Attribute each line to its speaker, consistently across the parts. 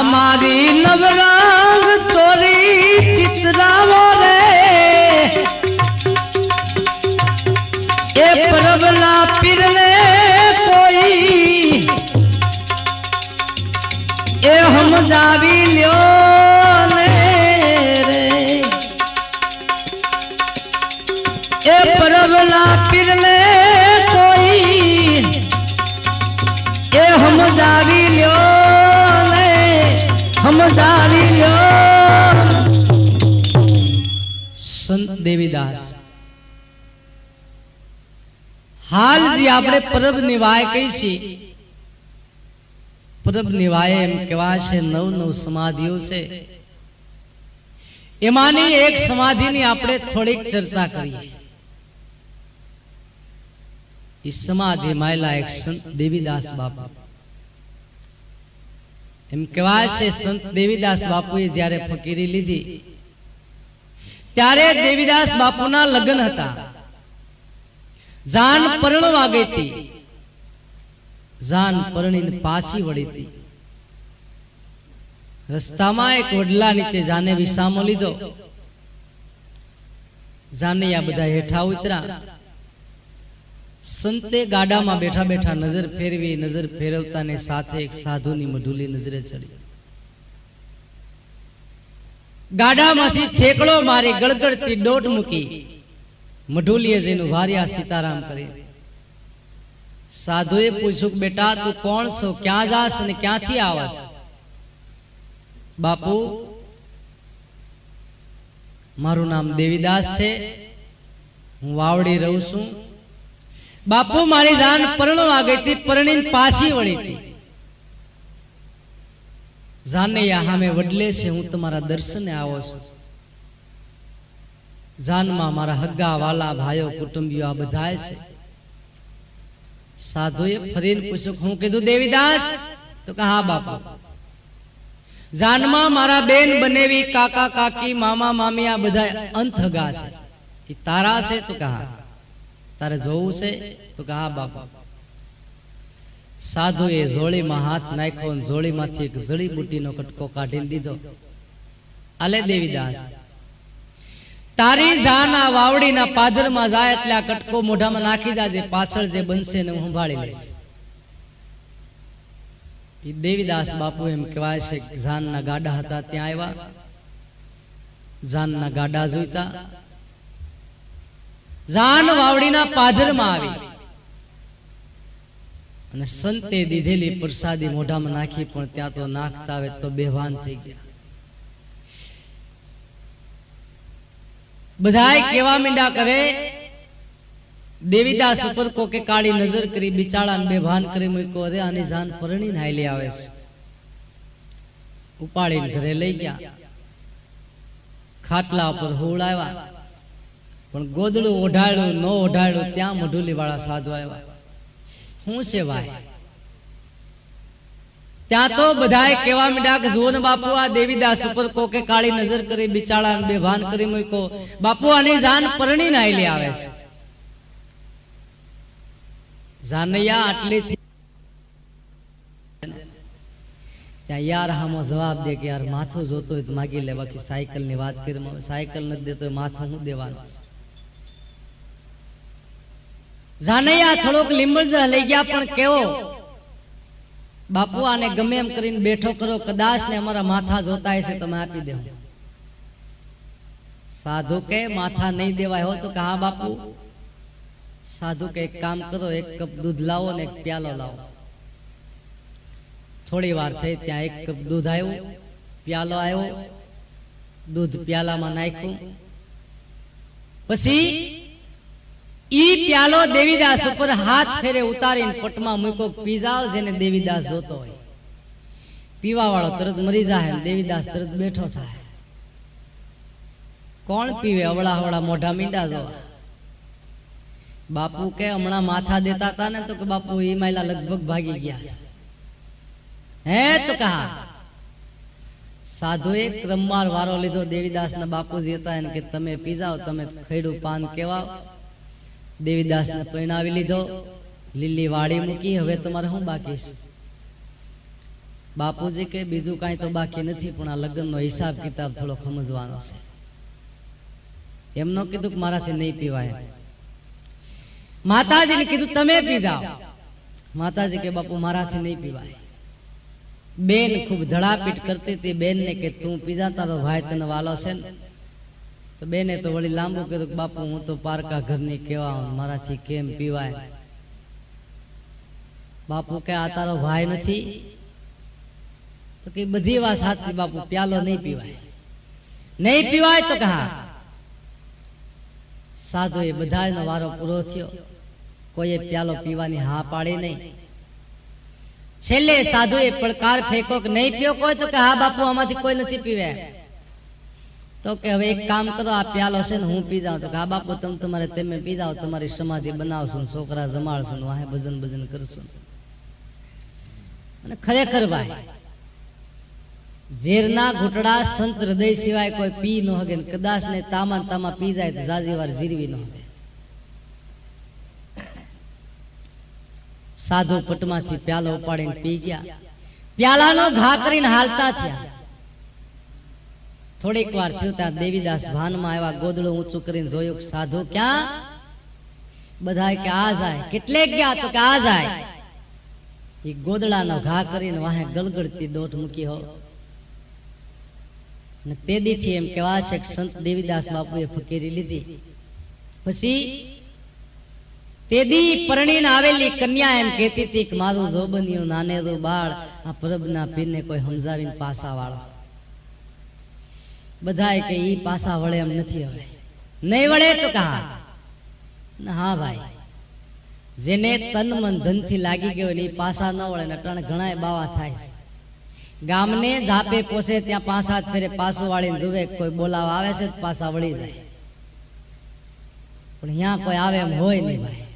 Speaker 1: આ મારી નવરંગ ચોરી ચિતરાવો રે એ પ્રભના પીરને કોઈ એ હમદાવી લ્યો ને રે એ પ્રભના પીરને કોઈ એ હમદાવી લ્યો સંત દેવીદાસ. હાલ જે આપણે પરબ નિવાય કહી છીએ પરબ નિવાય એમ કહેવાય છે, નવ નવ સમાધિઓ છે. એમાંની એક સમાધિની આપણે થોડીક ચર્ચા કરીએ. સમાધિ માયલા એક સંત દેવીદાસ બાપા. એમ કહેવાય છે, સંત દેવીદાસ બાપુએ જ્યારે ફકીરી લીધી, ત્યારે દેવીદાસ બાપુના લગ્ન હતા. જાન પરણવા ગઈ જાન પરણીને પાછી વળી રસ્તામાં એક વડલા નીચે જાને વિસામો લીધો. જાને આ બધા હેઠા ઉતરા સંતે ગાડામાં બેઠા બેઠા નજર ફેરવી, નજર ફેરવતાને સાથે એક સાધુની મધુલી નજરે ચડી. ગાડામાંથી ઠેકડો મારી ગળગળતી દોટ મૂકી મઢુલીએ જેનું વાર્યા સીતારામ કરી. સાધુએ પૂછ્યું, બેટા, તું કોણ છો? ક્યાં જાસ અને ક્યાંથી આવસ બાપુ, મારું નામ દેવીદાસ છે. હું વાવડી રહું છું. બાપુ મારી જાન પરણો હતી પરણીને પાછી વળી હતી જાનૈયા સામે વડલે છે, હું તમારા દર્શને આવો છું. જાનમાં મારા હગ્ગા, વાલા, ભાઈઓ, કુટુંબીઓ આ બધા છે. સાધુએ ફરીને પૂછ્યું, હું કીધું દેવીદાસ? તો કે હા, બાપા. જાનમાં મારા બેન બનેવી, કાકા, કાકી, મામા, મામી આ બધા અંત હગા છે તારા છે, તો કે હા. તારે જોવું છે? તો કે, હા, બાપા. સાધુએ જોળીમાં હાથ નાખ્યો જોળીમાંથી એક જડીબુટીનો કટકો કાઢીને દીધો. આલે દેવીદાસ, તારી જાના વાવડીના પાદરમાં જાય એટલે આ કટકો મોઢામાં નાખી જાજે, પાછળ જે બનશે ને હું સંભાળી લઈશ. દેવીદાસ બાપુ એમ કહેવાય છે જાનના ગાડા હતા, ત્યાં આવ્યા. જાનના ગાડા જોઈતા. જાન વાવડીના પાદરમાં આવી. અને સંતે દીધેલી પ્રસાદી મોઢામાં નાખી પણ ત્યાં તો નાખતા આવે તો બેભાન થઈ ગયા. બધાય કેવા મીંડા કરે? દેવીદાસ ઉપર કોકે કાળી નજર કરી બિચારાને બેભાન કરી મૂક્યો અરે આની જાન પરણી હાલી આવે છે. ઉપાડીને ઘરે લઈ ગયા. ખાટલા ઉપર હોવડાવ્યા પણ ગોદડું ઓઢાડ્યું ન ઓઢાડ્યું ત્યાં મઢુલી વાળા સાધુ આવ્યા. શું છે ભાઈ? ત્યાં તો બધાય કેવા મીડા કે જુઓ બાપુ, આ દેવીદાસ ઉપર કોકે કાળી નજર કરી બિચારાને બેભાન કરી મૂકો બાપુ, આની જાન પરણીને આયલી આવે છે. જાનૈયા આટલી ત્યાં યાર હામો જવાબ દે કે યાર માથું જોતો હોય તો માગી લે બાકી સાયકલની વાત કરી, સાયકલ નથી દેતો માથું હું દેવાનું છે? જાનૈયા થોડોક લીંબજ લઈ ગયા પણ કેવો? બાપુ આને ગમે એમ કરીને બેઠો કરો કદાચ ને અમારા માથા જોતા હશે તમે આપી દેવો સાધુ કે માથા નહીં દેવાય હો તો કે હા બાપુ. સાધુ કે એક કામ કરો એક કપ દૂધ લાવો ને એક પ્યાલો લાવો. થોડી વાર થઈ ત્યાં એક કપ દૂધ આવ્યું પ્યાલો આવ્યો દૂધ પ્યાલામાં નાખ્યું. પછી ઈ પ્યાલો દેવીદાસ ઉપર હાથ ફેરે ઉતારીને પટમાં મૂકો પીઝાવ જેને દેવીદાસ જોતો હોય. પીવા વાળો તરત મરી જાય દેવીદાસ તરત બેઠો થાય. કોણ પીવે અવળા અવળા મોઢા મીંડા જોવા? બાપુ કે હમણાં માથા દેતા હતા ને તો કે બાપુ એ માયલા લગભગ ભાગી ગયા છે. હે તો કહા. સાધુએ ક્રમવાર વારો લીધો દેવીદાસ ના બાપુજી હતા એને કે તમે પીજાઓ તમે ખૈડું પાન કેવા દેવીદાસ ને પરણાવી લીધો. લીલી વાડી મૂકી, હવે તમારે શું બાકી છે? બાપુજી કે બીજું કાંઈ તો બાકી નથી, પણ આ લગ્નનો હિસાબ કિતાબ થોડો સમજવાનો છે. એમનો કીધું કે, મારાથી નહીં પીવાય. માતાજીને કીધું, તમે પીધા. માતાજી કે બાપુ, મારાથી નહીં પીવાય. બેન ખૂબ ધડાપીટ કરતી હતી. બેન ને કે, તું પીજા તારો ભાઈ તને વાલો છે ને. તો બેને તો વળી લાંબુ કીધું બાપુ, હું તો પારકા ઘરની કેવા મારાથી કેમ પીવાય? બાપુ કે આ તારો ભાઈ નથી? તો કે બધી વાત સાચી, બાપુ, પ્યાલો નહીં પીવાય. નહીં પીવાય તો કહા? સાધુ એ બધાનો વારો પૂરો થયો. કોઈએ પ્યાલો પીવાની હા પાડી નહીં. છેલ્લે સાધુ એ પડકાર ફેંકો કે નહીં પીવો કોઈ તો કે હા, બાપુ, આમાંથી કોઈ નથી પીવે. તો કે હવે એક કામ કરો, આ પ્યાલો છે ને હું પી જાઉં. તો કે આ બાપુ, તમે તમારે તમે પી જાઓ તમારી સમાધિ બનાવશું છોકરા જમાડશું વાહે ભજન ભજન કરશું. અને ખરેખર ભાઈ, ઝેરના ઘૂંટડા સંત હૃદય સિવાય કોઈ પી ન હગે કદાચ ને તામા તામા પી જાય તો જાજી વાર જીરવી ન હગે. સાધુ પટમાંથી પ્યાલો ઉપાડીને પી ગયા. પ્યાલાનો ઘા કરીને હાલતા થયા. થોડીક વાર થયું ત્યાં દેવીદાસ ભાનમાં આવ્યા ગોદડું ઊંચું કરીને જોયું સાધુ, ક્યાં? બધા કે, આ જાય. કેટલે ગયા તો કે, આ જાય. એ ગોદડાનો ઘા કરીને વાહે ગલગડતી દોટ મૂકી હો. ને તે દીથી એમ કેવા છે સંત દેવીદાસ બાપુએ ફકીરી લીધી. પછી તેદી પરણીને આવેલી કન્યા એમ કહેતી હતી કે, મારું જોબનિયું નાનેરું બાળ આ પ્રભના પીરને કોઈ સમજાવીને પાસા વાળો. બધાય કે ઈ પાસા વળે એમ નથી હવે. નહીં વળે તો કહા હા ભાઈ. જેને તન મન ધનથી લાગી ગયો ને ઈ પાસા ન વળે ને ઘણાય બાવા થાય છે. ગામને જાપે પોસે ત્યાં પાસા ફેરે પાછું વાળીને જુએ કોઈ બોલાવા આવે છે પાસા વળી જાય. પણ અહીંયા કોઈ આવે એમ હોય નહીં ભાઈ.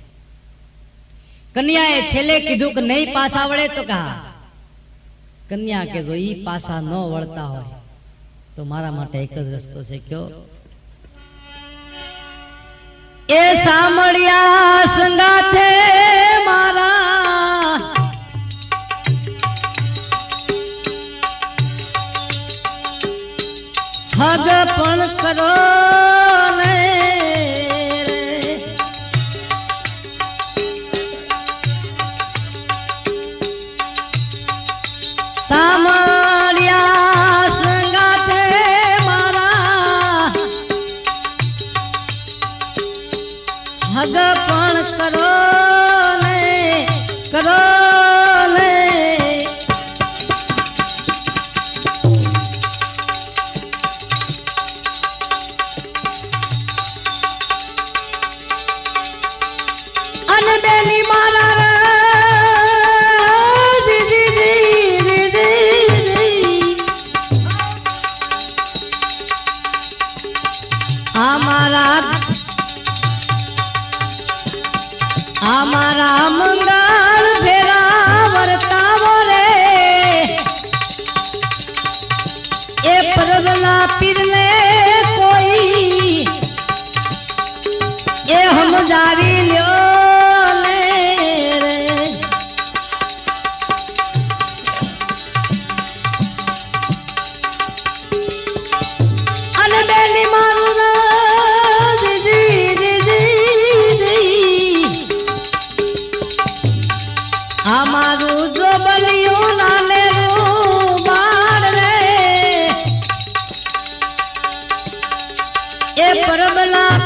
Speaker 1: કન્યાએ છેલ્લે કીધું કે નહીં પાસા વળે તો કહા કન્યા કે જો ઈ પાસા ન વળતા હોય તો મારા માટે એક જ રસ્તો છે, કયો? એ સાંભળ્યા સંગાથે મારા. હગ પણ કરો હગ પણ કરો ને કરો ને. અને બેલી પીરને કોઈ એ સમજાવી લ્યો લે અને બેલી મારું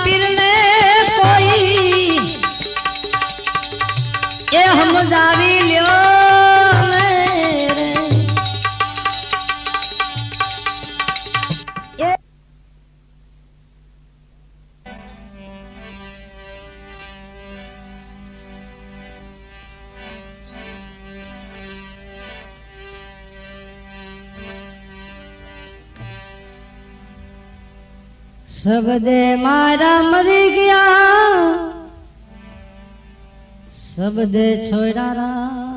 Speaker 1: પીરને કોઈ એ સમજાવી શબ્દે મારા મરી ગયા. શબ્દે છોડારા